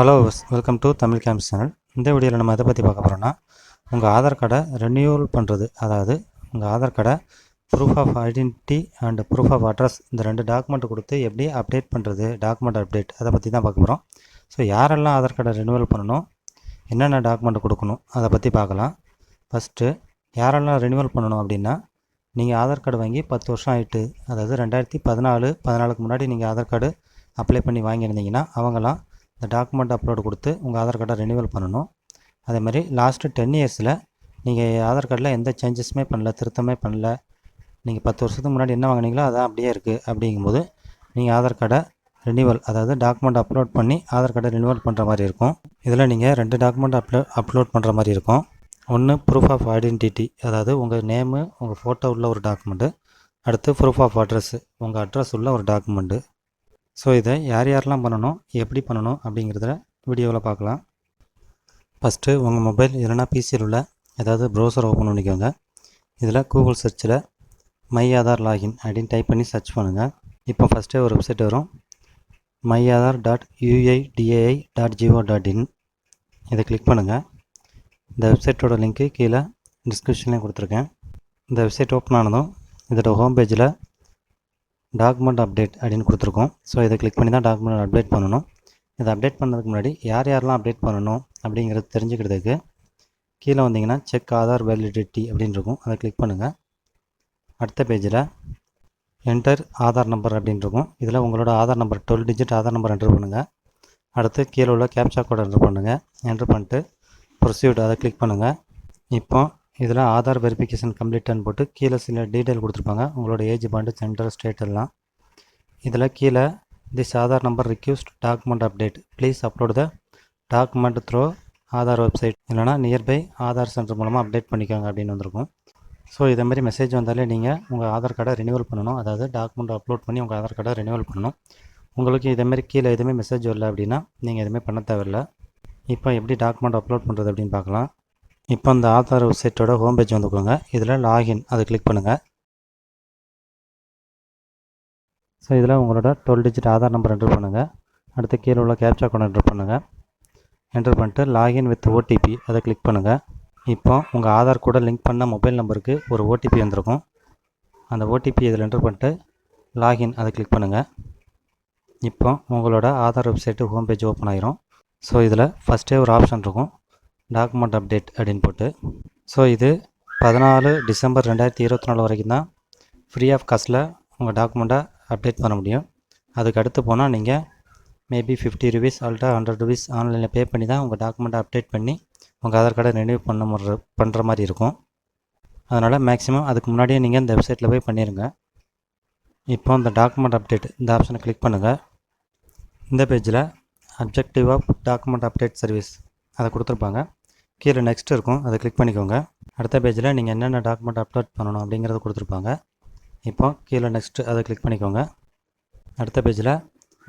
Hello welcome to Tamil camp channel இந்த வீடியோவில் நம்ம எதை பற்றி பார்க்க போகிறோன்னா உங்கள் ஆதார் கார்டை ரெனியூவல் பண்ணுறது அதாவது உங்கள் ஆதார் கார்டை proof of identity and proof of address இந்த ரெண்டு டாக்குமெண்ட் கொடுத்து எப்படி அப்டேட் பண்ணுறது டாக்குமெண்ட் அப்டேட் அதை பற்றி தான் பார்க்க போகிறோம் ஸோ யாரெல்லாம் ஆதார் கார்டை ரெனியூவல் பண்ணணும் என்னென்ன டாக்குமெண்ட் கொடுக்கணும் அதை பற்றி பார்க்கலாம். ஃபஸ்ட்டு யாரெல்லாம் ரெனியூவல் பண்ணணும் அப்படின்னா நீங்கள் ஆதார் கார்டு வாங்கி பத்து வருஷம் ஆகிட்டு அதாவது ரெண்டாயிரத்தி பதினாலு பதினாலுக்கு முன்னாடி நீங்கள் ஆதார் கார்டு அப்ளை பண்ணி வாங்கியிருந்தீங்கன்னா அவங்களாம் இந்த டாக்குமெண்ட் அப்லோடு கொடுத்து உங்கள் ஆதார் கார்டை ரெனியூவல் பண்ணணும். அதே மாதிரி லாஸ்ட்டு டென் இயர்ஸில் நீங்கள் ஆதார் கார்டில் எந்த சேஞ்சஸுமே பண்ணல திருத்தமே பண்ணல. நீங்கள் பத்து வருஷத்துக்கு முன்னாடி என்ன வாங்கினீங்களோ அதான் அப்படியே இருக்குது அப்படிங்கும்போது நீங்கள் ஆதார் கார்டை ரினிவல் அதாவது டாக்குமெண்ட் அப்லோட் பண்ணி ஆதார் கார்டை ரெனியூவல் பண்ணுற மாதிரி இருக்கும். இதில் நீங்கள் ரெண்டு டாக்குமெண்ட் அப்லோ அப்லோட் பண்ணுற மாதிரி இருக்கும். ஒன்று ப்ரூஃப் ஆஃப் ஐடென்டிட்டி அதாவது உங்கள் நேமு உங்கள் ஃபோட்டோ உள்ள ஒரு டாக்குமெண்ட்டு அடுத்து ப்ரூஃப் ஆஃப் அட்ரஸ் உங்கள் அட்ரஸ் உள்ள ஒரு டாக்குமெண்ட்டு ஸோ இதை யார் யாரெல்லாம் பண்ணணும்? எப்படி பண்ணணும்? அப்படிங்கிறத வீடியோவில் பார்க்கலாம். ஃபஸ்ட்டு உங்கள் மொபைல் இல்லைனா பிசியில் உள்ள ஏதாவது ப்ரௌசர் ஓப்பன் பண்ணிக்கோங்க. இதில் கூகுள் சர்ச்சில் மை ஆதார் லாகின் அப்படின்னு டைப் பண்ணி சர்ச் பண்ணுங்கள் இப்போ ஃபஸ்ட்டே ஒரு வெப்சைட் வரும் my Aadhaar dot UIDAI dot G O dot in click பண்ணுங்கள் இந்த வெப்சைட்டோட லிங்க்கு கீழே டிஸ்கிரிப்ஷன்லேயும் கொடுத்துருக்கேன். இந்த வெப்சைட் ஓப்பன் ஆனதும் இதோட ஹோம் பேஜில் டாக்குமெண்ட் அப்டேட் அப்படின்னு கொடுத்துருக்கோம். ஸோ இதை கிளிக் பண்ணி தான் டாக்குமெண்ட் அப்டேட் பண்ணணும். இதை அப்டேட் பண்ணதுக்கு முன்னாடி யார் யாரெல்லாம் அப்டேட் பண்ணணும் அப்படிங்கிறது தெரிஞ்சுக்கிறதுக்கு கீழே வந்தீங்கன்னா செக் ஆதார் வேலிடிட்டி அப்படின்னு இருக்கும். அதை கிளிக் பண்ணுங்கள் அடுத்த பேஜில் என்டர் ஆதார் நம்பர் அப்படின்னு இருக்கும். இதில் உங்களோட Aadhaar number twelve digit Aadhaar number enter பண்ணுங்கள் அடுத்து கீழே உள்ள கேப்சா கோட் என்டர் பண்ணுங்கள் என்டர் பண்ணிட்டு ப்ரொசீட் அதை கிளிக் பண்ணுங்கள் இப்போ இதில் ஆதார் வெரிஃபிகேஷன் கம்ப்ளீட்டான்னு போட்டு கீழே சில டீட்டெயில் கொடுத்துருப்பாங்க. உங்களோட ஏஜ் பாண்டு சென்டர் ஸ்டேட் எல்லாம். இதில் கீழே this Aadhaar number request document update please upload the document through Aadhaar website இல்லைனா நியர்பை ஆதார் சென்டர் மூலமாக அப்டேட் பண்ணிக்கோங்க அப்படின்னு வந்திருக்கும். ஸோ இதே மாதிரி மெசேஜ் வந்தாலே நீங்கள் உங்கள் ஆதார் கார்டை ரினியூவல் பண்ணணும். அதாவது டாக்குமெண்ட் அப்லோட் பண்ணி உங்கள் ஆதார் கார்டை ரினியூவல் பண்ணணும். உங்களுக்கு இதேமாரி கீழே எதுவுமே மெசேஜ் வரல அப்படின்னா நீங்கள் எதுவுமே பண்ண தேவையில்லை. இப்போ எப்படி டாக்குமெண்ட் அப்லோட் பண்ணுறது அப்படின்னு பார்க்கலாம். இப்போ அந்த ஆதார் வெப்சைட்டோட ஹோம் பேஜ் வந்துக்கோங்க. இதில் லாகின் அதை கிளிக் பண்ணுங்கள் ஸோ இதில் உங்களோட twelve digit Aadhaar number enter பண்ணுங்கள் அடுத்து கீழே உள்ள கேப்சா கோட் என்டர் பண்ணுங்கள் என்டர் பண்ணிட்டு லாகின் வித் ஓடிபி அதை கிளிக் பண்ணுங்கள் இப்போ உங்கள் ஆதார் கூட லிங்க் பண்ண மொபைல் நம்பருக்கு ஒரு ஓடிபி வந்திருக்கும். அந்த ஓடிபி இதில் என்டர் பண்ணிட்டு லாகின் அதை கிளிக் பண்ணுங்கள் இப்போ உங்களோட Aadhaar website home page open ஆகிரும் ஸோ இதில் ஃபஸ்ட்டே ஒரு ஆப்ஷன் இருக்கும். டாக்குமெண்ட் அப்டேட் அப்படின்னு போட்டு. ஸோ இது பதினாலு டிசம்பர் ரெண்டாயிரத்தி இருபத்தி நாலு வரைக்கும் தான் ஃப்ரீ ஆஃப் காஸ்ட்டில் உங்கள் டாக்குமெண்ட்டை அப்டேட் பண்ண முடியும். அதுக்கு அடுத்து போனால் நீங்கள் மேபி ஃபிஃப்டி ருபீஸ் அல்ட்டா ஹண்ட்ரட் ருபீஸ் ஆன்லைனில் பே பண்ணி தான் உங்கள் டாக்குமெண்ட்டை அப்டேட் பண்ணி உங்கள் ஆதார் கார்டை ரெனியூ பண்ண முற பண்ணுற மாதிரி இருக்கும். அதனால் மேக்ஸிமம் அதுக்கு முன்னாடியே நீங்கள் இந்த வெப்சைட்டில் போய் பண்ணிடுங்க இப்போ இந்த டாக்குமெண்ட் அப்டேட் இந்த ஆப்ஷனை கிளிக் பண்ணுங்கள் இந்த பேஜில் objective of document update service அதை கொடுத்துருப்பாங்க. கீழே நெக்ஸ்ட் இருக்கும். அதை கிளிக் பண்ணிக்கோங்க. அடுத்த பேஜில் நீங்கள் என்னென்ன டாக்குமெண்ட் அப்லோட் பண்ணணும் அப்படிங்கிறத கொடுத்துருப்பாங்க. இப்போ கீழே நெக்ஸ்ட் அதை கிளிக் பண்ணிக்கோங்க. அடுத்த பேஜில்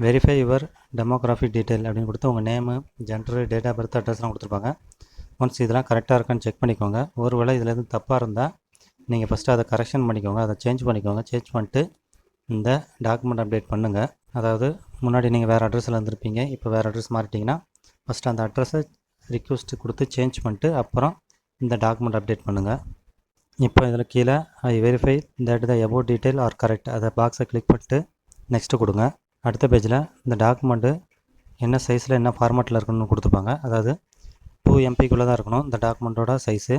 வெரிஃபை யுவர் டெமோகிராஃபி டீட்டெயில் அப்படின்னு கொடுத்து உங்கள் name gender date of birth அட்ரஸ்லாம் கொடுத்துருப்பாங்க. ஒன்ஸ் இதெல்லாம் கரெக்டாக இருக்கான்னு செக் பண்ணிக்கோங்க. ஒருவேளை இதில் எதுவும் தப்பாக இருந்தால் நீங்கள் ஃபஸ்ட்டு அதை கரெக்ஷன் பண்ணிக்கோங்க. அதை சேஞ்ச் பண்ணிக்கோங்க. சேஞ்ச் பண்ணிட்டு இந்த டாக்குமெண்ட் அப்டேட் பண்ணுங்கள் அதாவது முன்னாடி நீங்கள் வேறு அட்ரஸில் இருந்திருப்பீங்க. இப்போ வேறு அட்ரஸ் மாறிட்டீங்கன்னா ஃபஸ்ட்டு அந்த அட்ரஸை ரிக்வஸ்ட்டு கொடுத்து சேஞ்ச் பண்ணிட்டு அப்புறம் இந்த டாக்குமெண்ட் அப்டேட் பண்ணுங்கள் இப்போ இதில் கீழே I verify that the above detail are correct அதை பாக்ஸை கிளிக் பண்ணிட்டு நெக்ஸ்ட்டு கொடுங்க. அடுத்த பேஜில் இந்த டாக்குமெண்ட்டு என்ன சைஸில் என்ன ஃபார்மேட்டில் இருக்கணும்னு கொடுத்துப்பாங்க. அதாவது டூ எம்பிக்குள்ளே தான் இருக்கணும். இந்த டாக்குமெண்ட்டோட சைஸு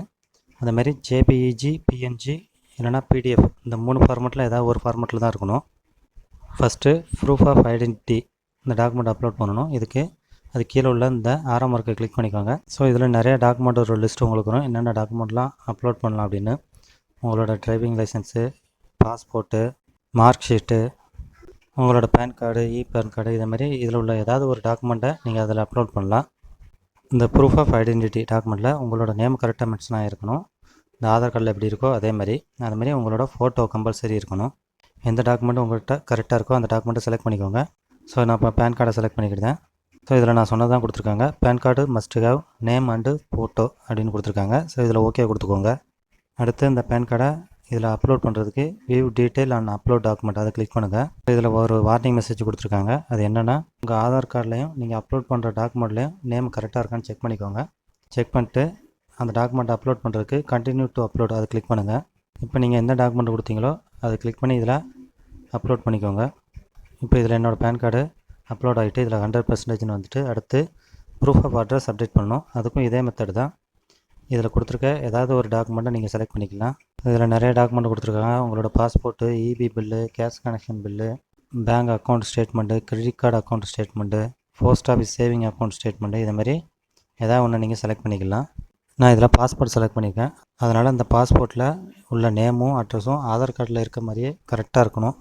அதேமாரி ஜேபிஇஜி பிஎன்ஜி இல்லைனா பிடிஎஃப் இந்த மூணு ஃபார்மேட்டில் ஏதாவது ஒரு ஃபார்மேட்டில் தான் இருக்கணும். ஃபஸ்ட்டு ப்ரூஃப் ஆஃப் ஐடென்டிட்டி இந்த டாக்குமெண்ட் அப்லோட் பண்ணணும். இதுக்கு அது கீழே உள்ள இந்த ஆரோ மார்க்கை கிளிக் பண்ணிக்கோங்க. ஸோ இதில் நிறைய டாக்குமெண்ட் ஒரு லிஸ்ட் உங்களுக்கு வரும். என்னென்ன டாக்குமெண்ட்லாம் அப்லோட் பண்ணலாம் அப்படின்னு. உங்களோட driving licence passport mark sheet உங்களோட PAN card e PAN card இதே மாதிரி இதில் உள்ள ஏதாவது ஒரு டாக்குமெண்ட்டை நீங்கள் அதில் அப்லோட் பண்ணலாம். இந்த ப்ரூஃப் ஆஃப் ஐடென்டிட்டி டாக்குமெண்ட்டில் உங்களோட நேம் கரெக்டாக மென்ஷன் ஆகிருக்கணும் இந்த ஆதார் கார்டில் எப்படி இருக்கோ அதே மாதிரி. அது மாதிரி உங்களோட ஃபோட்டோ கம்பல்சரி இருக்கணும். எந்த டாக்குமெண்ட்டும் உங்கள்கிட்ட கரெக்டாக இருக்கோ அந்த டாக்குமெண்ட்டை செலக்ட் பண்ணிக்கோங்க. ஸோ நான் இப்போ பேன் கார்டை செலக்ட் பண்ணிக்கிட்டேன். ஸோ இதில் நான் சொன்னது தான் கொடுத்துருக்காங்க. PAN card must have name and photo அப்படின்னு கொடுத்துருக்காங்க. ஸோ இதில் ஓகே கொடுத்துக்கோங்க. அடுத்து இந்த பேன் கார்டை இதில் அப்லோட் பண்ணுறதுக்கு view detail and upload document அதை கிளிக் பண்ணுங்கள் இதில் ஒரு வார்னிங் மெசேஜ் கொடுத்துருக்காங்க. அது என்னென்னா உங்கள் ஆதார் கார்ட்லேயும் நீங்கள் அப்லோட் பண்ணுற டாக்குமெண்ட்லையும் நேம் கரெக்டாக இருக்கான்னு செக் பண்ணிக்கோங்க. செக் பண்ணிட்டு அந்த டாக்குமெண்ட் அப்லோட் பண்ணுறதுக்கு கண்டினியூ டு அப்லோட் அதை கிளிக் பண்ணுங்கள் இப்போ நீங்கள் எந்த டாக்குமெண்ட் கொடுத்தீங்களோ அதை கிளிக் பண்ணி இதில் அப்லோட் பண்ணிக்கோங்க. இப்போ இதில் என்னோடய பேன் கார்டு அப்லோட் ஆகிட்டு இதில் ஹண்ட்ரட் பர்சன்டேஜ்னு வந்துட்டு அடுத்து ப்ரூஃப் ஆஃப் அட்ரஸ் அப்டேட் பண்ணணும். அதுக்கும் இதே மெத்தட் தான். இதில் கொடுத்துருக்க ஏதாவது ஒரு டாக்குமெண்ட்டை நீங்கள் செலக்ட் பண்ணிக்கலாம். இதில் நிறைய டாக்குமெண்ட் கொடுத்துருக்காங்க. உங்களோட passport EB bill gas connection bill bank account statement credit card account statement post office saving account statement இது மாதிரி ஏதாவது ஒன்று நீங்கள் செலக்ட் பண்ணிக்கலாம். நான் இதில் பாஸ்போர்ட் செலக்ட் பண்ணியிருக்கேன். அதனால் அந்த பாஸ்போர்ட்டில் உள்ள நேமும் அட்ரஸும் ஆதார் கார்டில் இருக்க மாதிரியே கரெக்டாக இருக்கணும்.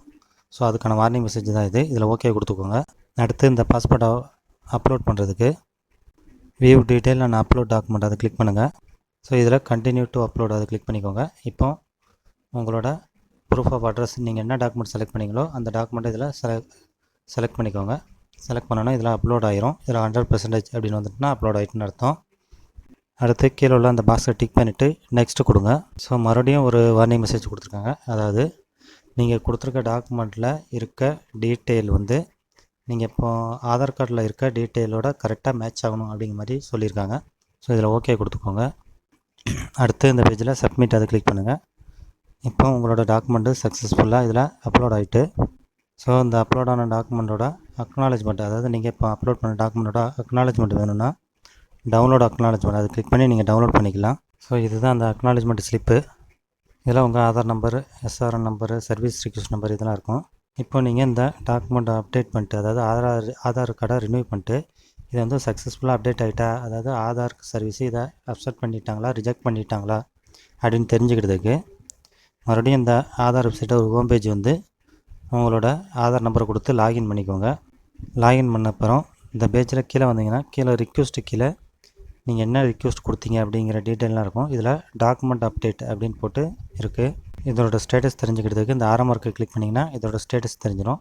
ஸோ அதுக்கான வார்னிங் மெசேஜ் தான் இது. இதில் ஓகே கொடுத்துக்கோங்க. அடுத்து இந்த பாஸ்போர்ட்டை அப்லோட் பண்ணுறதுக்கு view detail and upload document அதை கிளிக் பண்ணுங்கள் ஸோ இதில் கண்டினியூ டு அப்லோட் அதை கிளிக் பண்ணிக்கோங்க. இப்போ உங்களோட ப்ரூஃப் ஆஃப் அட்ரஸ் நீங்கள் என்ன டாக்குமெண்ட் செலக்ட் பண்ணீங்களோ அந்த டாக்குமெண்ட்டை இதில் செலக்ட் செலக்ட் பண்ணிக்கோங்க. செலக்ட் பண்ணோன்னா இதில் அப்லோட் ஆயிரும். இதில் ஹண்ட்ரட் பர்சன்டேஜ் அப்படின்னு வந்துட்டுனா அப்லோட் ஆகிட்டுன்னு அர்த்தம். அடுத்து கீழே உள்ள அந்த பாக்ஸை டிக் பண்ணிவிட்டு நெக்ஸ்ட்டு கொடுங்க. ஸோ மறுபடியும் ஒரு வார்னிங் மெசேஜ் கொடுத்துருக்காங்க. அதாவது நீங்கள் கொடுத்துருக்க டாக்குமெண்ட்டில் இருக்க டீட்டெயில் வந்து நீங்கள் இப்போது ஆதார் கார்டில் இருக்க டீட்டெயிலோட கரெக்டாக மேட்ச் ஆகணும் அப்படிங்கிற மாதிரி சொல்லியிருக்காங்க. ஸோ இதில் ஓகே கொடுத்துக்கோங்க. அடுத்து இந்த பேஜில் சப்மிட் அதை கிளிக் பண்ணுங்கள் இப்போ உங்களோட டாக்குமெண்ட்டு சக்ஸஸ்ஃபுல்லாக இதில் அப்லோட் ஆகிட்டு ஸோ இந்த அப்லோட் ஆன டாக்குமெண்ட்டோட அக்னாலஜ்மெண்ட் அதாவது நீங்கள் இப்போ அப்லோட் பண்ண டாக்குமெண்ட்டோட அக்னாலஜ்மெண்ட் வேணும்னா டவுன்லோட் அக்னாலஜ்மெண்ட் அதை கிளிக் பண்ணி நீங்கள் டவுன்லோட் பண்ணிக்கலாம். ஸோ இதுதான் அந்த அக்னாலஜ்மெண்ட் ஸ்லிப்பு இதில் உங்கள் Aadhaar number SRN number service request number இதெல்லாம் இருக்கும். இப்போ நீங்கள் இந்த டாக்குமெண்ட்டை அப்டேட் பண்ணிட்டு அதாவது ஆதார் ஆதார் கார்டை ரினியூ பண்ணிட்டு இது வந்து சக்ஸஸ்ஃபுல்லாக அப்டேட் ஆகிட்டா அதாவது ஆதார் சர்வீஸு இதை அப்செட் பண்ணிட்டாங்களா ரிஜெக்ட் பண்ணிட்டாங்களா அப்படின்னு தெரிஞ்சுக்கிறதுக்கு மறுபடியும் இந்த ஆதார் வெப்சைட்டை ஒரு ஹோம் பேஜ் வந்து உங்களோட ஆதார் நம்பரை கொடுத்து லாகின் பண்ணிக்கோங்க. லாகின் பண்ண அப்புறம் இந்த பேஜில் கீழே வந்தீங்கன்னா கீழே ரிக்வஸ்ட்டு கீழே நீங்கள் என்ன ரிக்வஸ்ட் கொடுத்தீங்க அப்படிங்கிற டீட்டெயிலாம் இருக்கும். இதில் டாக்குமெண்ட் அப்டேட் அப்படின்னு போட்டு இருக்குது இதோட ஸ்டேட்டஸ் தெரிஞ்சுக்கிறதுக்கு இந்த ஆரம் மார்க்கை கிளிக் பண்ணிங்கன்னா இதோட ஸ்டேட்டஸ் தெரிஞ்சிடும்.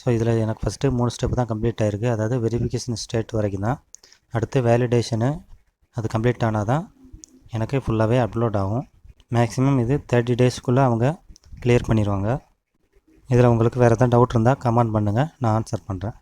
ஸோ இதில் எனக்கு ஃபஸ்ட்டு மூணு ஸ்டெப் தான் கம்ப்ளீட் ஆகிருக்கு அதாவது வெரிஃபிகேஷன் ஸ்டேட் வரைக்கும் தான். அடுத்து வேலிடேஷனு அது கம்ப்ளீட் ஆனால் தான் எனக்கு ஃபுல்லாகவே அப்லோட் ஆகும். மேக்ஸிமம் இது தேர்ட்டி டேஸ்க்குள்ளே அவங்க கிளியர் பண்ணிடுவாங்க இதில் உங்களுக்கு வேறு எதாவது டவுட் இருந்தால் கமெண்ட் பண்ணுங்கள் நான் ஆன்சர் பண்ணுறேன்